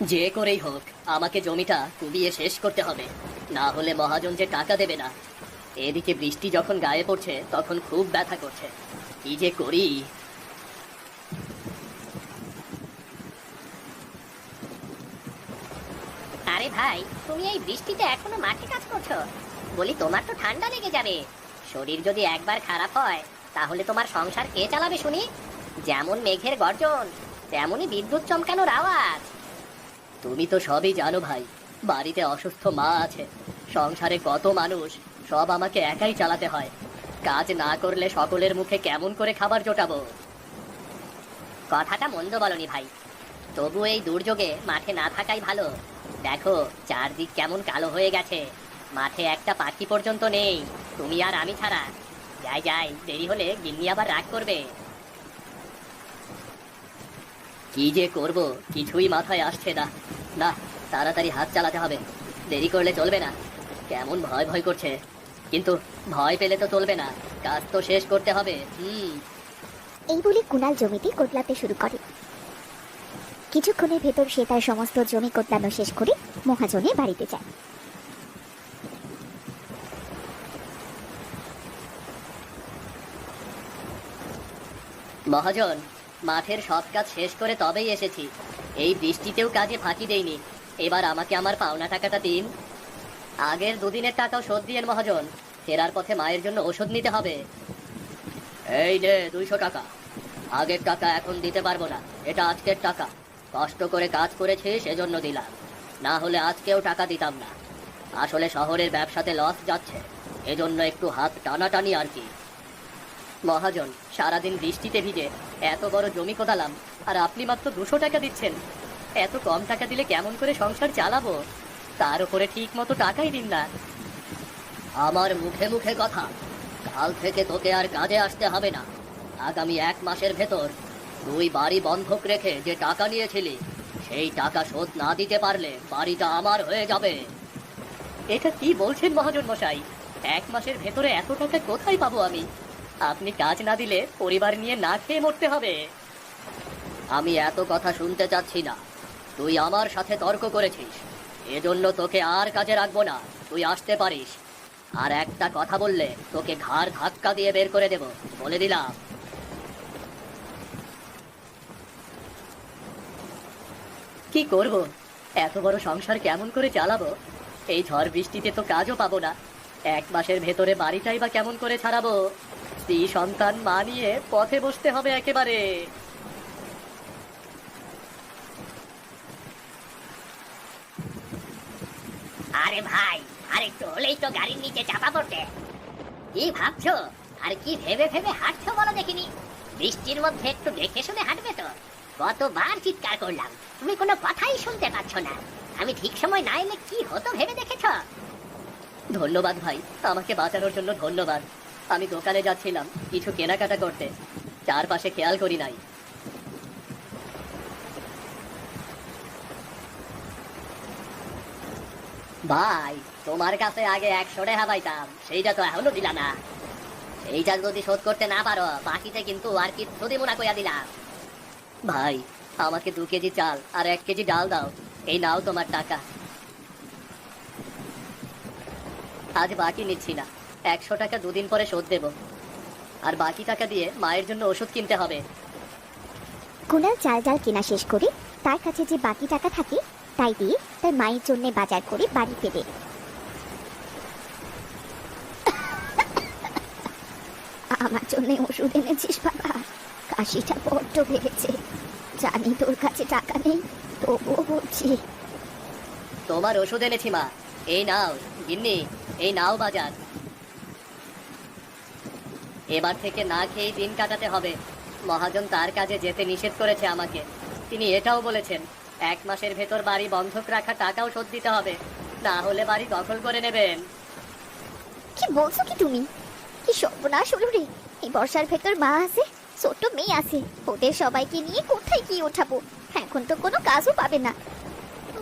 যে করেই হোক, আমাকে জমিটা কুবিয়ে শেষ করতে হবে। না হলে মহাজন যে টাকা দেবে না। এদিকে বৃষ্টি যখন গায়ে পড়ছে, তখন খুব ব্যথা করছে। কি যে করি? আরে ভাই, তুমি এই বৃষ্টিতে এখনও মাঠে কাজ করছ? বলি তোমার তো ঠান্ডা লেগে যাবে। শরীর যদি একবার খারাপ হয়, তাহলে তোমার সংসার কে চালাবে শুনি? যেমন মেঘের গর্জন, তেমনই বিদ্যুৎ চমকানোর আওয়াজ। তুমি তো সবই জানো ভাই। বাড়িতে অসুস্থ মা আছে। সংসারে কত মানুষ, সব আমাকে একাই চালাতে হয়। কাজ না করলে সকলের মুখে কেমন করে খাবার জোটাবো? কথাটা মন্দ বলনি ভাই। তবু এই দুর্যোগে মাঠে না থাকাই ভালো। দেখো, চারদিক কেমন কালো হয়ে গেছে। মাঠে একটা পাখি পর্যন্ত নেই। তুমি আর আমি ছাড়া। যাই যাই, দেরি হলে গিন্নি আবার রাগ করবে। কি যে করব? কিছুই মাথায় আসছে না। না তাড়াতাড়ি হাত চালাতে হবে। দেরি করলে চলবে না। কেমন ভয় ভয় করছে। কিন্তু ভয় পেলে তো চলবে না। কাজ তো শেষ করতে হবে। হুম। এই বলে কুণাল জমিতে কোতলাতে শুরু করে। কিছুক্ষণের ভেতর সে তার সমস্ত জমি কোতলানো শেষ করে মহাজনের বাড়িতে যায়। মহাজন মাঠের সব কাজ শেষ করে তবেই এসেছি। এই বৃষ্টিতেও কাজে ফাঁকি দেইনি। এবার আমাকে আমার পাওনা টাকাটা দিন। আগের দুদিনের টাকাও শোধ দিয়েন, মহাজন। ফেরার পথে মায়ের জন্য ওষুধ নিতে হবে। এই নে, দুইশো টাকা। আগের টাকা এখন দিতে পারব না। এটা আজকের টাকা। কষ্ট করে কাজ করেছি, সেজন্য দিলাম। না হলে আজকেও টাকা দিতাম না। আসলে শহরের ব্যবসাতে লস যাচ্ছে। এজন্য একটু হাত টানাটানি আর কি। মহাজন, সারাদিন বৃষ্টিতে ভিজে এত বড় জমি কোদালাম আর আপনি মাত্র দুশো টাকা দিচ্ছেন। এত কম টাকা দিলে কেমন করে সংসার চালাবো? তার উপরে ঠিক মতো টাকাই দিন না। আমার মুখে মুখে কথা, কাল থেকে তোকে আর কাজে আসতে হবে না। আগামী এক মাসের ভেতর তুই বাড়ি বন্ধক রেখে যে টাকা নিয়েছিলি, সেই টাকা শোধ না দিতে পারলে বাড়িটা আমার হয়ে যাবে। এটা কি বলছেন মহাজন মশাই? এক মাসের ভেতরে এত টাকা কোথায় পাবো আমি? আপনি কাজ না দিলে পরিবার নিয়ে না খেয়ে মরতে হবে। আমি এত কথা শুনতে চাচ্ছি না। তুই আমার সাথে তর্ক করেছিস। এজন্য তোকে আর কাজে রাখব না। তুই আসতে পারিস। আর একটা কথা বললে তোকে ঘাড় ধাক্কা দিয়ে বের করে দেব। বলে দিলাম। কি করব? এত বড় সংসার কেমন করে চালাবো? এই ঝড় বৃষ্টিতে তো কাজও পাবো না। এক মাসের ভেতরে বাড়িটাই বা কেমন করে ছাড়াবো? স্ত্রী সন্তান মা নিয়ে পথে বসতে হবে একেবারে। আরে ভাই আর একটু হলেই তো গাড়ির নিচে চাপা পড়তে। কি ভাবছ? আর কি ভেবে ভেবে হাঁটছো বলো দেখিনি? বৃষ্টির মধ্যে একটু দেখে শুনে হাঁটবে তো। কতবার চিৎকার করলাম তুমি কোনো কথাই শুনতে পাচ্ছ না। আমি ঠিক সময় না এলে কি হতো ভেবে দেখেছ? ধন্যবাদ ভাই আমাকে বাঁচানোর জন্য ধন্যবাদ। আমি দোকানে যাচ্ছিলাম, কিছু কেনাকাটা করতে। চারপাশে খেয়াল করি নাই। ভাই, তোমার কাছে আগে একশো টাকা পাইতাম, সেইটা তো এখনও দিলা না। এইটা যদি শোধ করতে না পারো, বাকিতে কিন্তু আর কি যদি মনে কইয়া দিলাম। ভাই, আমাকে দু কেজি চাল আর এক কেজি ডাল দাও, এই নাও তোমার টাকা। আজ বাকি নিচ্ছি না। একশো টাকা দুদিন পরে শোধ দেব। আর বাকি টাকা দিয়ে মায়ের জন্য ওষুধ কিনতে হবে। কুণাল চাল ডাল কেনা শেষ করে তার কাছে যে বাকি টাকা থাকে তাই দিয়ে তার মায়ের জন্য বাজার করে বাড়ি ফেরে আমার জন্য ওষুধ এনেছিস বাবা। কাশিটা বড্ড বেড়েছে। জানি তোর কাছে টাকা নেই তবুও বলছি। তোমার ওষুধ এনেছি মা। এই নাও গিন্নি এই নাও বাজার। এবার থেকে না খেয়ে দিন কাটাতে হবে। মহাজন তার কাজে যেতে নিষেধ করেছে আমাকে। তিনি এটাও বলেছেন, এক মাসের ভেতর বাড়ি বন্ধক রাখা টাকাও শোধ দিতে হবে। না হলে বাড়ি দখল করে নেবেন। কি বলছো কি তুমি? কি সর্বনাশ হলো রে? এই বর্ষার ভেতর মা আছে ছোট মেয়ে আছে। ওদের সবাইকে নিয়ে কোথায় কি ওঠাবো? এখন তো কোনো কাজও পাবে না।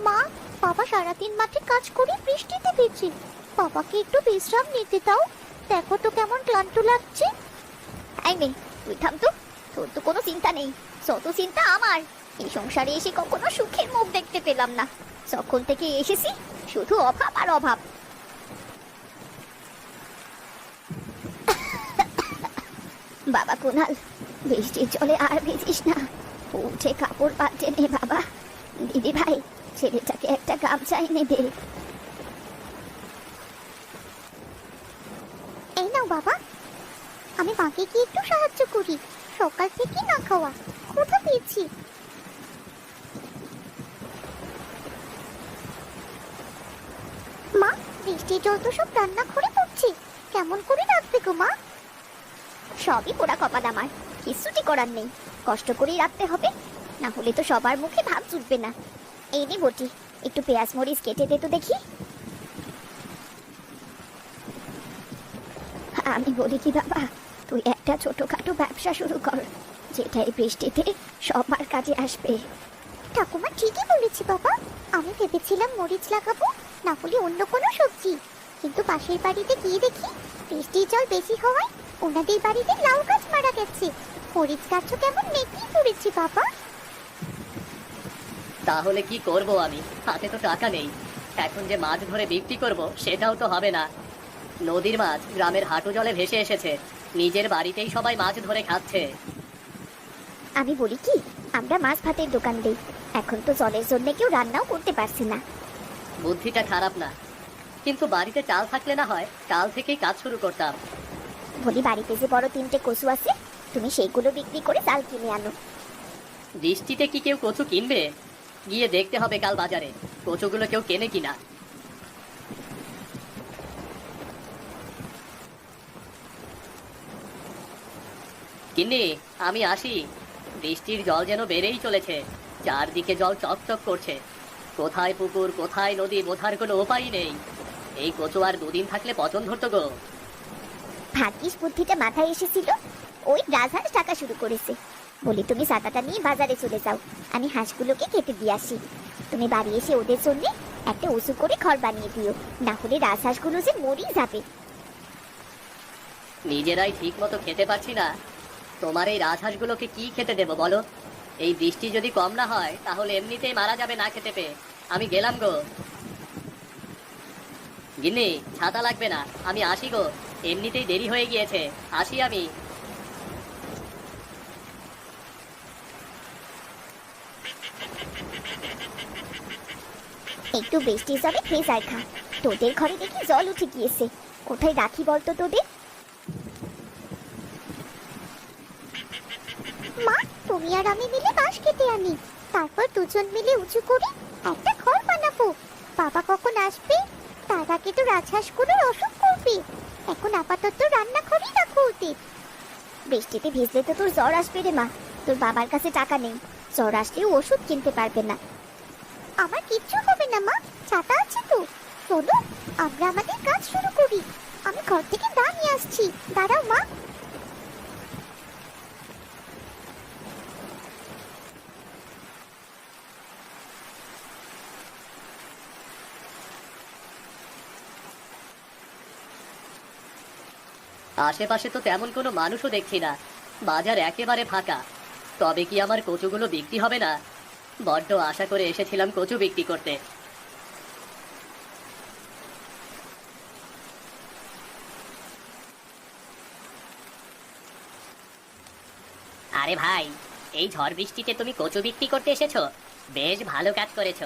মা, বাবা সারাদিন মাঠে কাজ করে বৃষ্টিতে ভিজছে। বাবাকে একটু বিশ্রাম নিতে দাও। দেখো তো কেমন ক্লান্ত লাগছে। আই মেয়ে তুই থাম তো। তোর তো কোনো চিন্তা নেই। যত চিন্তা আমার, এই সংসারে এসে কখনো সুখের মুখ দেখতে পেলাম না। যখন থেকে এসেছি, শুধু অভাব আর অভাব। বাবা কুনাল, বৃষ্টির জলে আর ভিজিস না। উঠে কাপড় পাল্টে নে বাবা। দিদি ভাই ছেলেটাকে একটা গামছা এনে দে নাও বাবা। আমি মাকে কি একটু সাহায্য করি। সকাল থেকে না খাওয়া। কোথা পেয়েছি? মা, বৃষ্টির জল তো সব রান্না করে পড়ছে। কেমন করে রাখবে গো মা? সবই পোড়া কপাল আমার। কিছুটি করার নেই। কষ্ট করেই রাখতে হবে। না হলে তো সবার মুখে ভাব জুটবে না। এই নে বটি। একটু পেঁয়াজ মরিচ কেটে দে তো দেখি। আমি বলি কি বাবা? তুই একটা ছোটখাটো ব্যবসা শুরু কর। যেটা এই বৃষ্টিতে সবার কাজে আসবে। ঠাকুমা ঠিকই বলেছি বাবা। আমি ভেবেছিলাম মরিচ লাগাবো, না হলে অন্য কোনো সবজি। কিন্তু পাশের বাড়িতে গিয়ে দেখি বৃষ্টির জল বেশি হওয়ায় ওনাদের বাড়িতে লাউ গাছ মারা গেছে। মরিচ গাছও কেমন নেকড়ে পড়েছে বাবা। তাহলে কি করব আমি? হাতে তো টাকা নেই। এখন যে মাছ ধরে বিক্রি করব, সেটাও তো হবে না। নদীর মাছ গ্রামের হাঁটু জলে ভেসে এসেছে। নিজের বাড়িতেই সবাই মাছ ধরে খাচ্ছে। আমি বলি কি আমরা মাছ ভাতের দোকান দিই। এখন তো জলের জন্য কেউ রান্নাও করতে পারছে না। বুদ্ধিটা খারাপ না। কিন্তু বাড়িতে চাল থাকলে না হয় কাল থেকেই কাজ শুরু করতাম। বলি বাড়িতে যে বড় তিনটে কচু আছে তুমি সেইগুলো বিক্রি করে চাল কিনে আনো। বৃষ্টিতে কি কেউ কচু কিনবে? গিয়ে দেখতে হবে কাল বাজারে কচুগুলো কেউ কেনে কিনা। কিন্নি আমি আসি। বৃষ্টির জল যেন বেড়েই চলেছে। চারদিকে জল চকচক করছে। কোথায় পুকুর কোথায় নদী বোঝার কোনো উপায় নেই। এই কচু আর দুদিন থাকলে পচন ধরতো গো। ভাগ্যিস বুদ্ধিটা মাথায় এসেছিল। ওই রাজহাঁস টাকা শুরু করেছে। বলি তুমি ছাতাটা নিয়ে বাজারে চলে যাও। আমি হাঁসগুলোকে কেটে দিয়ে আসি। তুমি বাড়ি এসে ওদের জন্য একটা উঁচু করে ঘর বানিয়ে দিও। না হলে রাজহাঁসগুলো যে মরেই যাবে। নিজেরাই ঠিক মতো খেতে পারছি না। তোমার এই রাজহাঁসগুলোকে কি খেতে দেবো বলো? এই বৃষ্টি যদি কম না হয়, তাহলে এমনিতেই মারা যাবে না খেতে পেয়ে। আমি গেলাম গো। গিন্নি, ছাতা লাগবে না। আমি আসি গো। এমনিতেই দেরি হয়ে গিয়েছে। আসি আমি। একটু বৃষ্টি যাবে ফ্রেজার খা তোদের ঘরে দেখি জল উঠে গিয়েছে। কোথায় রাখি বলতো তোদের মা তুমি আর আমি মিলে বাঁশ কেটে আনি। তারপর দুজন মিলে উঁচু করে একটা ঘর বানাবো। বাবা কখন আসবে? তার আগে তো রাজহাঁসগুলোর অসুখ করবে। এখন আপাতত রান্না করেই রাখো ওদের। বৃষ্টিতে ভিজলে তো তোর জ্বর আসবে রে মা। তোর বাবার কাছে টাকা নেই। জ্বর আসলেও ওষুধ কিনতে পারবে না। আমার কিচ্ছু হবে না মা। ছাতা আছে তো। চলো, আমরা আমাদের কাজ শুরু করি। আমি ঘর থেকে দা নিয়ে আসছি। দাঁড়াও মা। আশেপাশে তো তেমন কোনো মানুষও দেখছি না। বাজার একেবারে ফাঁকা। তবে কি আমার কচুগুলো বিক্রি হবে না? বড্ড আশা করে এসেছিলাম কচু বিক্রি করতে। আরে ভাই, এই ঝড় বৃষ্টিতে তুমি কচু বিক্রি করতে এসেছ? বেশ ভালো কাজ করেছ।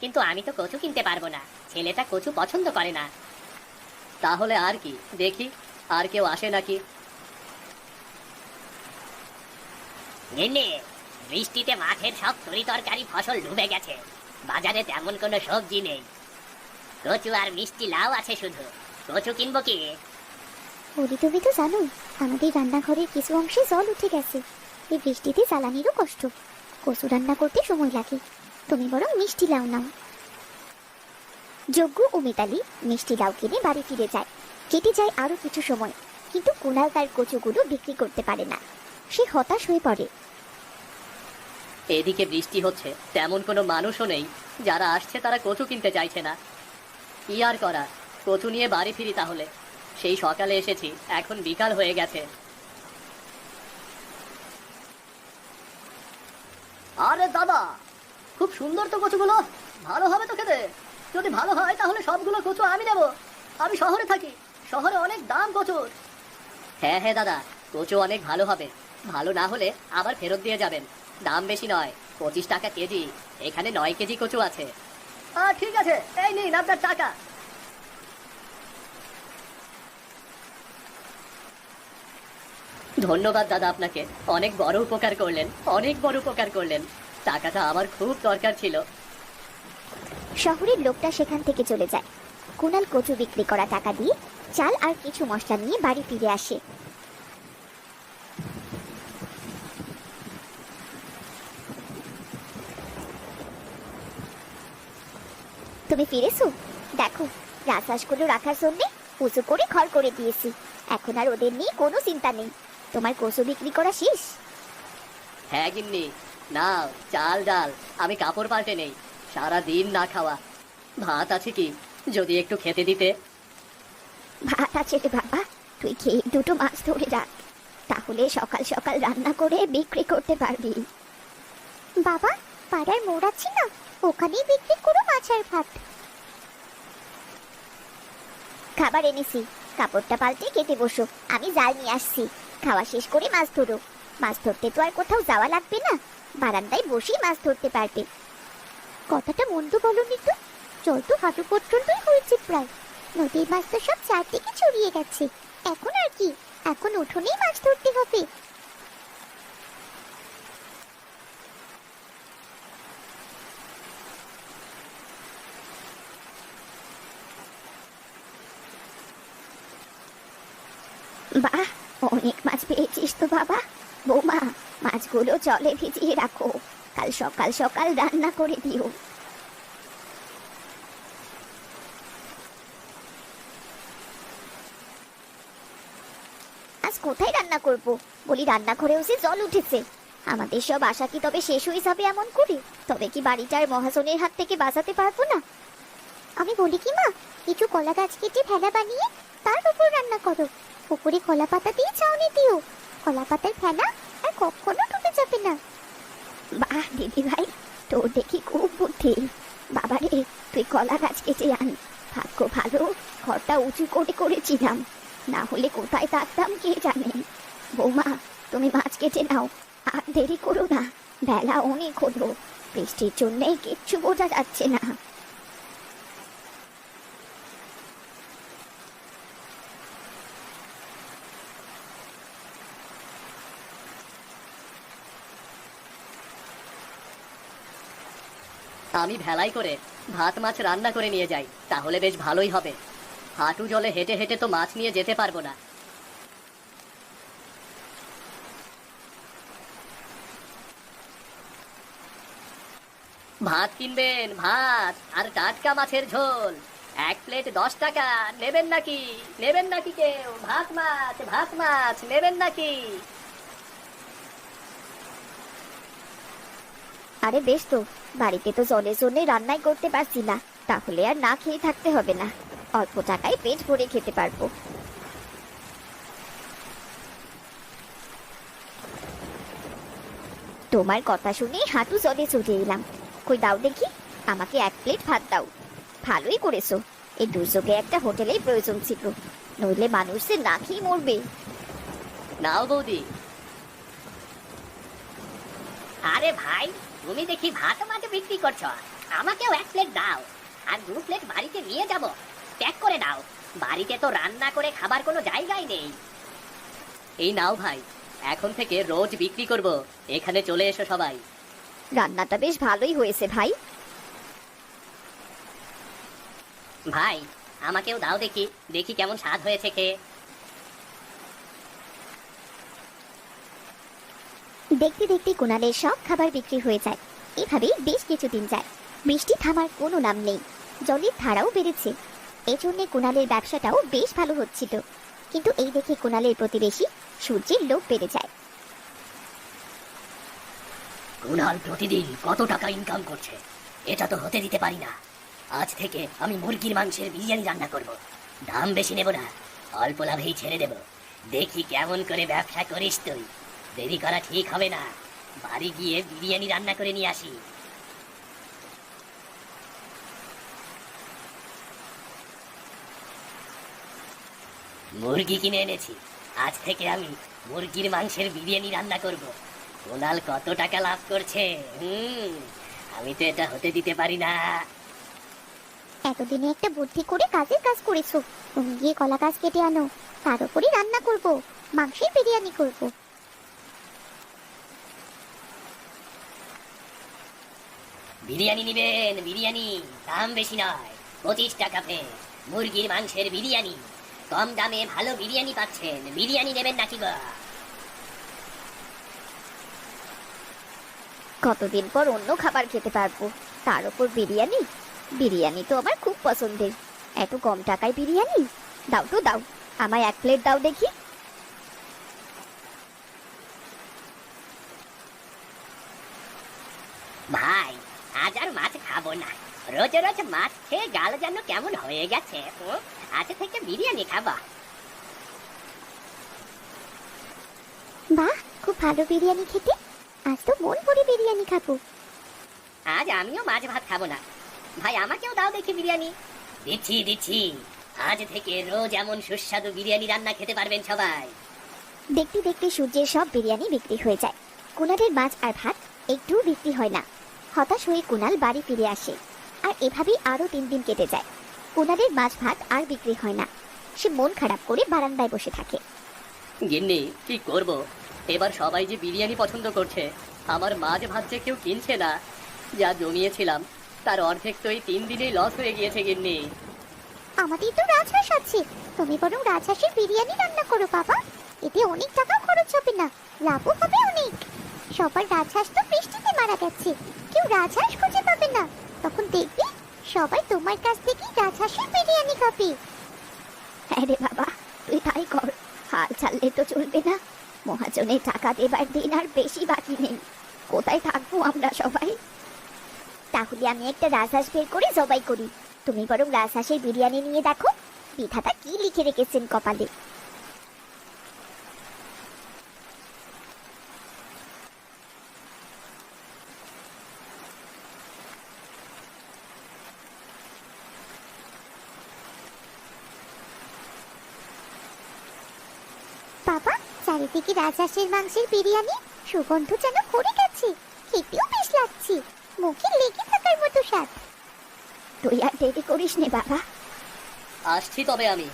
কিন্তু আমি তো কচু কিনতে পারব না। ছেলেটা কচু পছন্দ করে না। তাহলে আর কি, দেখি। আর কেউ আসে নাকি? নিন্নে বৃষ্টিতে মাঠের সব তরি তরকারি ফসল ডুবে গেছে। বাজারে তেমন কোনো সবজি নেই। কচু আর মিষ্টি লাউ আছে শুধু। কচু কিনবো কি? তুমি তো জানো আমাদের রান্নাঘরের কিছু অংশে জল উঠে গেছে। এই বৃষ্টিতে জ্বালানিরও কষ্ট। কচু রান্না করতে সময় লাগে। তুমি বরং মিষ্টি লাউ নাও। যজ্ঞ ও মিতালি মিষ্টি লাউ কিনে বাড়ি ফিরে যায়। কেটে যায় আরও কিছু সময়, কিন্তু কুণাল তার কচুগুলো বিক্রি করতে পারে না। সে হতাশ হয়ে পড়ে। এদিকে বৃষ্টি হচ্ছে, তেমন কোনো মানুষও নেই। যারা আসছে তারা কচু কিনতে চাইছে না। কি আর করা কচু নিয়ে বাড়ি ফিরি তাহলে। সেই সকালে এসেছি, এখন বিকাল হয়ে গেছে। আরে দাদা, খুব সুন্দর তো কচুগুলো। ভালো হবে তো খেতে। যদি ভালো হয় তাহলে সবগুলো কচু আমি নেব। আমি শহরে থাকি। শহরে অনেক দাম কচুর হ্যাঁ হ্যাঁ দাদা কচু অনেক ভালো হবে। ভালো না হলে আবার ফেরত দিয়ে যাবেন। দাম বেশি নয় পঁচিশ টাকা কেজি। এখানে নয় কেজি কচু আছে। ঠিক আছে। এই নিন আপনার টাকা। ধন্যবাদ দাদা আপনাকে। অনেক বড় উপকার করলেন। অনেক বড় উপকার করলেন। টাকাটা আমার খুব দরকার ছিল। শহরের লোকটা সেখান থেকে চলে যায়। কুনাল কচু বিক্রি করা টাকা দিয়ে চাল আর কিছু মশলা নিয়ে বাড়ি ফিরে আসে। তুমি ফিরেছো? দেখো, রাজহাঁসগুলো রাখার জন্য উঁচু করে ঘর করে দিয়েছি। এখন আর ওদের নিয়ে কোনো চিন্তা নেই। তোমার কচু বিক্রি করা শেষ? হ্যাঁ গিন্নি না চাল, ডাল, আমি কাপড় পাল্টে নেই। সারা দিন না খাওয়া। ভাত আছে কি? যদি একটু খেতে দিতে। ভাত আছে রে বাবা, তুই খেয়ে দুটো মাছ ধরে রাখ তাহলে সকাল সকাল রান্না করে বিক্রি করতে পারবি। বাবা পাড়ার মোড় আছে না? ওখানেই বিক্রি করো মাছ আর ভাত। খাবার এনেছি। কাপড়টা পাল্টে কেটে বসো। আমি জাল নিয়ে আসছি। খাওয়া শেষ করে মাছ ধরো। মাছ ধরতে তো আর কোথাও যাওয়া লাগবে না। বারান্দায় বসেই মাছ ধরতে পারবে। কথাটা মন্দ বলনি তো? জল তো হাঁটু পর্যন্তই হয়েছে প্রায়। নদীর মাছ তো সব চারদিকে ছড়িয়ে গেছে। এখন আর কি? এখন উঠোনেই মাছ ধরতে হবে। বাহ, অনেক মাছ পেয়েছিস তো বাবা। বৌমা, মাছগুলো জলে ভিজিয়ে রাখো। কাল সকাল সকাল রান্না করে দিও। কোথায় রান্না করব? বলি রান্না রান্নাঘরেও সে জল উঠেছে। আমাদের সব আশা কি তবে শেষ হয়ে যাবে এমন করে? তবে কি বাড়িটার মহাজনের হাত থেকে বাঁচাতে পারব না? আমি বলি কি মা, কিছু কলা গাছ কেটে ভেলা বানিয়ে তার উপর রান্না করো। উপরে কলা পাতা দিয়ে চাউনি দিও। কলা পাতার ফেনা আর কখনো ডুবে যাবে না। বাহ, দিদি ভাই, তোর দেখি খুব বুদ্ধি। বাবারে, তুই কলা গাছ কেটে আন। ভাগ্য ভালো, ঘরটা উঁচু করে করেছিলাম। না হলে কোথায় থাকতাম কে জানে? বৌমা, তুমি মাছ কেটে নাও। আর দেরি করো না, বেলা অনেক হলো। বৃষ্টির জন্যে কিচ্ছু বোঝা যাচ্ছে না। আমি ভেলাই করে ভাত মাছ রান্না করে নিয়ে যাই, তাহলে বেশ ভালোই হবে। হাঁটু জলে হেঁটে হেঁটে তো মাছ নিয়ে যেতে পারব না। ভাত কিনবেন, ভাত আর টাটকা মাছের ঝোল। এক প্লেট দশ টাকা, নেবেন নাকি? নেবেন নাকি কেউ? ভাত মাছ ভাত মাছ, নেবেন নাকি? আরে বেশ তো, বাড়িতে তো জলের জন্য রান্নাই করতে পারছি না, তাহলে আর না খেয়ে থাকতে হবে না। অল্প টাকায় পেট ভরে খেতে পারব। তোমার কথা শুনে হাঁটু জলে চলে এলাম। কই দাও দেখি, আমাকে এক প্লেট ভাত দাও। ভালোই করেছ। এই দুর্যোগে একটা হোটেলেই প্রয়োজন ছিল। নইলে মানুষ যে না খেয়ে মরবে। নাও বৌদি। আরে ভাই, তুমি দেখি ভাত মাছ বিক্রি করছ। আমাকেও এক প্লেট দাও। আর দু প্লেট বাড়িতে নিয়ে যাব। প্যাক করে দাও। বাড়িতে তো রান্না করে খাবার কোনো জায়গাই নেই। এই নাও ভাই এখন থেকে রোজ বিক্রি করব। এখানে চলে এসো সবাই। রান্নাটা বেশ ভালোই হয়েছে ভাই। ভাই আমাকেও দাও দেখি দেখি কেমন স্বাদ হয়েছে খেয়ে। দেখতে দেখতে কুণালের সব খাবার বিক্রি হয়ে যায়। এভাবেই বেশ কিছুদিন যায়। বৃষ্টি থামার কোনো নাম নেই। জলের ধারাও বেড়েছে। এজন্যে কুণালের ব্যবসাটাও বেশ ভালো হচ্ছিল। কিন্তু এই দেখে কুণালের প্রতিবেশী সূর্যের লোভ বেড়ে যায়। কুণাল প্রতিদিন কত টাকা ইনকাম করছে? এটা তো হতে দিতে পারি না। আজ থেকে আমি মুরগির মাংসের বিরিয়ানি রান্না করব। দাম বেশি নেব না। অল্প লাভেই ছেড়ে দেব। দেখি কেমন করে ব্যবসা করিস তুই। দেরি করা ঠিক হবে না। বাড়ি গিয়ে বিরিয়ানি রান্না করে নিয়ে আসি। মুরগি কিনে এনেছি। আজ থেকে আমি মুরগির মাংসের বিরিয়ানি রান্না করব। কোনাল কত টাকা লাভ করছে? হুম আমি তো এটা হতে দিতে পারি না। এতদিনে একটা বুদ্ধি করে কাজের কাজ করেছ। তুমি গিয়ে কলা গাছ কেটে আনো। তার রান্না করব মাংসের বিরিয়ানি করব। বিরিয়ানি নিবেন বিরিয়ানি দাম বেশি নয় পঁচিশ টাকা ফে মুরগির মাংসের বিরিয়ানি। কম দামে ভালো বিরিয়ানি পাচ্ছেন। বিরিয়ানি নেবেন নাকি গো কতদিন পর অন্য খাবার খেতে পারব। তার উপর বিরিয়ানি? বিরিয়ানি তো আমার খুব পছন্দের। এত কম টাকায় বিরিয়ানি? দাও তো দাও আমায় এক প্লেট দাও দেখি। ভাই আজ আর মাছ খাব না। রোজ রোজ মাছ খেয়ে গাল যেন কেমন হয়ে গেছে? আজ থেকে বিরিয়ানি খাবা। বাহ খুব ভালো বিরিয়ানি খেতে। আজ তো মন ভরে বিরিয়ানি খাব। আজ আমিও মাছ ভাত খাব না। ভাই আমাকেও দাও দেখি বিরিয়ানি। দিচ্ছি দিচ্ছি। আজ থেকে রোজ এমন সুস্বাদু বিরিয়ানি রান্না খেতে পারবেন সবাই। দেখতে দেখতে সূর্যের সব বিরিয়ানি বিক্রি হয়ে যায়। কুনালের মাছ আর ভাত একটুও বিক্রি হয় না। হতাশ হয়ে কুনাল বাড়ি ফিরে আসে। আর এভাবেই আরও তিন দিন কেটে যায়। কুনালের মাছ ভাত আর বিক্রি হয় না। সে মন খারাপ করে বারান্দায় বসে থাকে। গিন্নি কি করব? এবার সবাই যে বিরিয়ানি পছন্দ করছে আমার মাছ ভাত যে কেউ কিনছে না। যা জমিয়েছিলাম তার অর্ধেক তো এই তিন দিনেই লস হয়ে গিয়েছে গিন্নি। আমাদের তো রাজহাঁস আছে। তুমি বরং রাজহাঁসের বিরিয়ানি রান্না করো বাবা। এতে অনেক টাকা খরচ হবে না লাভও হবে অনেক। সবার রাজহাঁস তো বৃষ্টিতে মারা গেছে। কেউ রাজহাঁস খুঁজে পাবে না। তখন দেখবে সবাই তোমার কাছ থেকে রাজহাঁসের বিরিয়ানি খাবে। হ্যাঁ রে বাবা তুই তাই কর। হাল ছাড়লে তো চলবে না। মহাজনের টাকা দেবার দিন আর বেশি বাকি নেই। কোথায় থাকব আমরা সবাই? তাহলে আমি একটা রাজহাঁস বের করে জবাই করি। তুমি বরং রাজহাঁসের বিরিয়ানি নিয়ে দেখো। বিধাতা কি লিখে রেখেছেন কপালে বাবা চারিদিকে রাজহাঁসের মাংসের বিরিয়ানি সুগন্ধ যেন ভরে গেছে। খেতেও বেশ লাগছে। মুখে লেগে থাকার মতো স্বাদ। তুই আর দেরি করিস নে, বাবা। আসছি তবে আমি।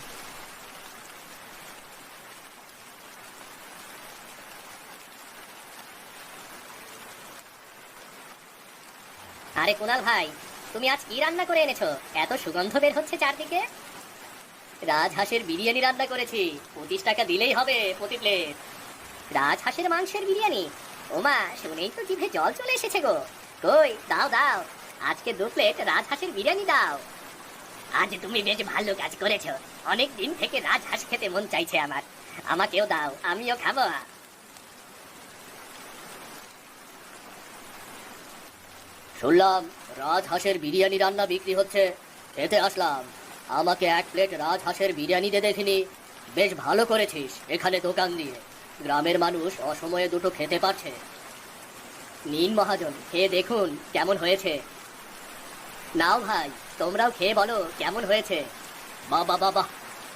আরে কুনাল ভাই, তুমি আজ কি রান্না করে এনেছো? এত সুগন্ধ বের হচ্ছে চারদিকে। রাজহাঁসের বিরিয়ানি রান্না করেছি। পঁচিশ টাকা দিলেই হবে প্রতি প্লেট। রাজহাঁসের মাংসের বিরিয়ানি। ওমা, শুনেই তো জিভে জল চলে এসেছে গো। কই, দাও দাও। আজকে দু প্লেট রাজহাঁসের বিরিয়ানি দাও। আজ তুমি বেশ ভালো কাজ করেছ। অনেক দিন থেকে রাজহাঁস খেতে মন চাইছে আমার। আমাকেও দাও, আমিও খাব। শুনলাম, রাজহাঁসের বিরিয়ানি রান্না বিক্রি হচ্ছে। খেতে আসলাম। আমাকে এক প্লেট রাজহাঁসের বিরিয়ানি দে দেখিনি। বেশ ভালো করেছিস, এখানে দোকান দিয়ে। গ্রামের মানুষ অসময়ে দুটো খেতে পারছে। নিন মহাজন খেয়ে দেখুন কেমন হয়েছে। নাও ভাই, তোমরাও খেয়ে বলো কেমন হয়েছে। বা বাবা বাবা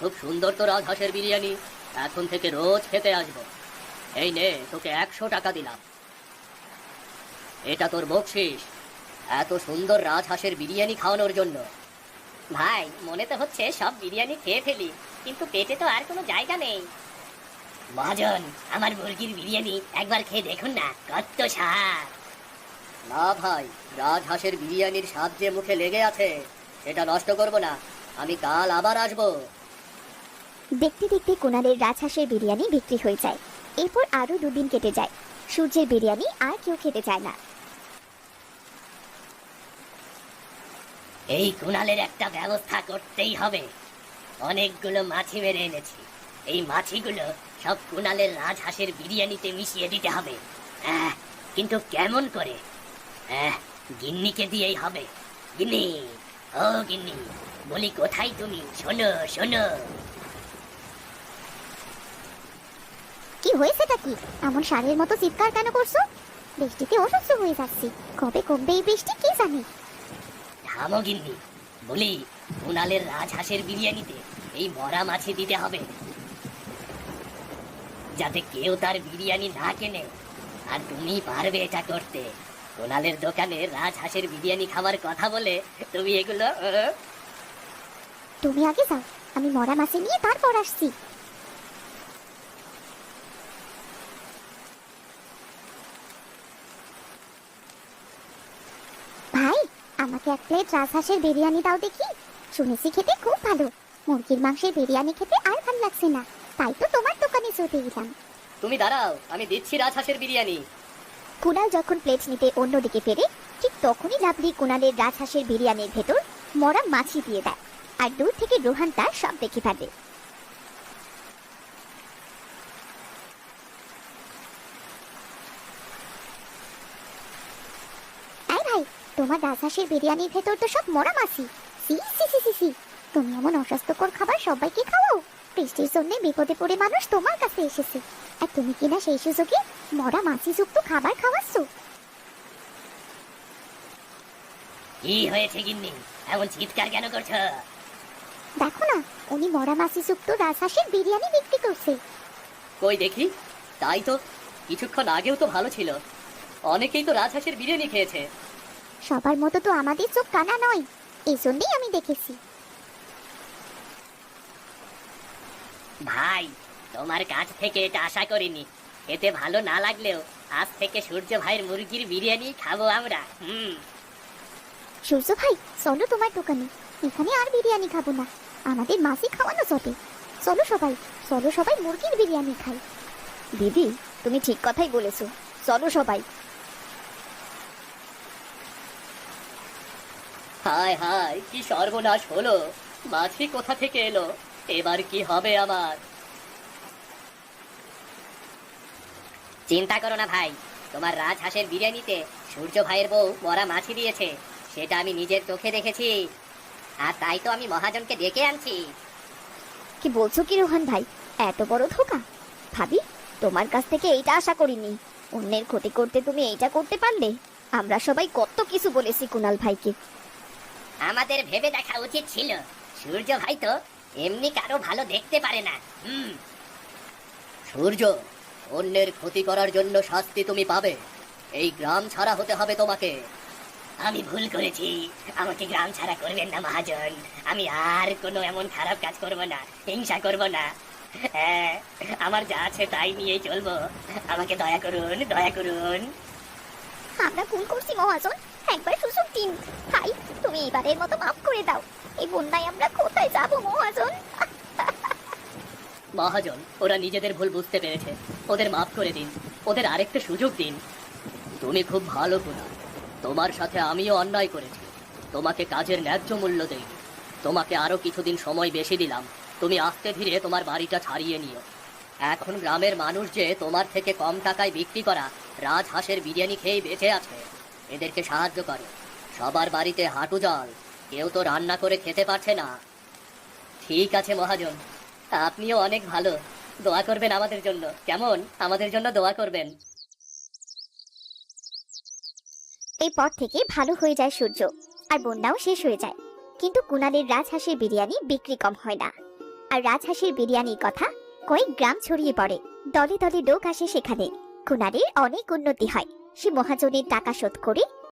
খুব সুন্দর তো রাজহাঁসের বিরিয়ানি। এখন থেকে রোজ খেতে আসব। এই নে, তোকে একশো টাকা দিলাম। এটা তোর বকশিস। এত সুন্দর রাজহাঁসের বিরিয়ানি খাওয়ানোর জন্য। ভাই, মনে তো হচ্ছে সব বিরিয়ানি খেয়ে ফেলি, কিন্তু পেটে তো আর কোনো জায়গা নেই। মহাজন আমার মুরগির বিরিয়ানি একবার খেয়ে দেখুন না কত স্বাদ। না ভাই রাজহাঁসের বিরিয়ানির স্বাদ যে মুখে লেগে আছে সেটা নষ্ট করব না আমি কাল আবার আসব। দেখতে দেখতে কোনালের রাজহাঁসের বিরিয়ানি বিক্রি হয়ে যায়। এরপর আরও দুদিন কেটে যায়। সূর্যের বিরিয়ানি আর কেউ খেতে চায় না। এই কুণালের একটা ব্যবস্থা করতেই হবে। অনেকগুলো মাছি মেরে এনেছি। এই মাছিগুলো সব কুণালের রাজহাঁসের বিরিয়ানিতে মিশিয়ে দিতে হবে। আহ, কিন্তু কেমন করে? আহ, গিন্নিকে দিয়েই হবে। গিন্নি ও গিন্নি বলি কোথায় তুমি? শোনো শোনো। কি হয়েছেটা কি? এমন সারের মতো চিৎকার কেন করছ? বৃষ্টিতে অসহ্য হয়ে যাচ্ছি। কবে কমবে এই বৃষ্টি কে জানে? থামো গিন্নি বলি কুনালের রাজহাঁসের বিরিয়ানিতে এই মরা মাছি দিতে হবে। যাতে কেউ তার বিরিয়ানি না কেনে। আর তুমি পারবে এটা করতে। কুনালের দোকানে রাজহাঁসের বিরিয়ানি খাবার কথা বলে তুমি এগুলো তুমি আগে যাও, আমি মরা মাছে নিয়ে তারপর আসছি। ভাই, আমাকে এক প্লেট রাজহাঁসের বিরিয়ানি দাও দেখি। শুনেছি খেতে খুব ভালো। মুরগির মাংসের বিরিয়ানি খেতে আর ভালো লাগছে না। তাই তো তোমার দোকানে গেলাম তুমি দাঁড়াও আমি দিচ্ছি রাজহাঁসের বিরিয়ানি। কুনাল যখন প্লেট নিতে অন্যদিকে ফেরে ঠিক তখনই লাভলি কুনালের রাজহাঁসের বিরিয়ানির ভেতর মরা মাছি দিয়ে দেয় আর দূর থেকে রোহান তার সব দেখে ফেলে। তোমার রাজহাঁসের বিরিয়ানির ভেতর তো সব মরা মাছি। সি সি সি সি সি তুমি এমন অস্বাস্থ্যকর খাবার সবাইকে খাওয়াও। বৃষ্টির জন্য বিপদে পড়ে মানুষ তোমার কাছে এসেছে। আর তুমি কিনা সেই সুযোগে মরা মাছি যুক্ত খাবার খাওয়াচ্ছ? কি হয়েছে গিন্নি? এমন চিৎকার কেন করছ? দেখো না উনি মরা মাছি যুক্ত রাজহাঁসের বিরিয়ানি বিক্রি করছে। কই দেখি? তাই তো কিছুক্ষণ আগেও তো ভালো ছিল। অনেকেই তো রাজহাঁসের বিরিয়ানি খেয়েছে। সবার মতো তো আমাদের চোখ কানা নয় এই জন্যই আমি দেখেছি। ভাই তোমার কাছ থেকে এটা আশা করিনি। এতে ভালো না লাগলেও আজ থেকে সূর্য ভাইয়ের মুরগির বিরিয়ানি খাব আমরা। হুম। সূর্য ভাই চলো তোমার দোকানে। এখানে আর বিরিয়ানি খাব না। আমাদের মাছি খাওয়ানো চলে চলো সবাই চলো সবাই মুরগির বিরিয়ানি খাই। দিদি তুমি ঠিক কথাই বলেছ। চলো সবাই। হায় হায় কি সর্বনাশ হলো। মাছি কোথা থেকে এলো? এবার কি হবে আমার? চিন্তা করো না ভাই তোমার রাজহাঁসের বিরিয়ানিতে সূর্য ভাইয়ের বউ মরা মাছি দিয়েছে সেটা আমি নিজের চোখে দেখেছি। আর তাই তো আমি মহাজনকে ডেকে আনছি। কি বলছো কি রোহান ভাই? এত বড় ধোকা? ভাবি তোমার কাছ থেকে এইটা আশা করিনি। অন্যের ক্ষতি করতে তুমি এইটা করতে পারলে? আমরা সবাই কত কিছু বলেছি কুনাল ভাইকে। আমাদের ভেবে দেখা উচিত ছিল সূর্য ভাই তো এমনি কারও ভালো দেখতে পারে না। হুম। সূর্য অন্যের ক্ষতি করার জন্য শাস্তি তুমি পাবে। এই গ্রাম ছাড়া হতে হবে তোমাকে। আমি ভুল করেছি। আমাকে গ্রাম ছাড়া করবেন না মহাজন। আমি আর কোনো এমন খারাপ কাজ করব না হিংসা করব না। হ্যাঁ আমার যা আছে তাই নিয়েই চলবো। আমাকে দয়া করুন দয়া করুন। আমরা ভুল করছি মহাজন। একবার সুযোগ দিন। ভাই তুমি এবারের মতো মাফ করে দাও। এই বন্যায় আমরা কোথায় যাব, মহাজন? মহাজন, ওরা নিজেদের ভুল বুঝতে পেরেছে। ওদের মাফ করে দিন। ওদের আরেকটা সুযোগ দিন। তুমি খুব ভালো গুণা। তোমার সাথে আমিও অন্যায় করেছি। তোমাকে কাজের ন্যায্য মূল্য দেইনি তোমাকে আরও কিছুদিন সময় বেশি দিলাম। তুমি আস্তে ধীরে তোমার বাড়িটা ছাড়িয়ে নিও। এখন গ্রামের মানুষ যে তোমার থেকে কম টাকায় বিক্রি করা রাজহাঁসের বিরিয়ানি খেয়ে বেঁচে আছে, এদেরকে সাহায্য করো। সবার বাড়িতে হাঁটু জল। কেউ তো রান্না করে খেতে পারছে না। ঠিক আছে, মহাজন। আপনিও অনেক ভালো। দোয়া করবেন আমাদের জন্য। কেমন? আমাদের জন্য দোয়া করবেন। এরপর থেকে ভালো হয়ে যায় সূর্য, আর বন্যাও শেষ হয়ে যায়। কিন্তু কুনালের রাজহাঁসের বিরিয়ানি বিক্রি কম হয় না। আর রাজহাঁসের বিরিয়ানির কথা কয়েক গ্রাম ছড়িয়ে পড়ে। দলে দলে লোক আসে সেখানে। কুনালের অনেক উন্নতি হয়। সে মহাজনের টাকা শোধ করে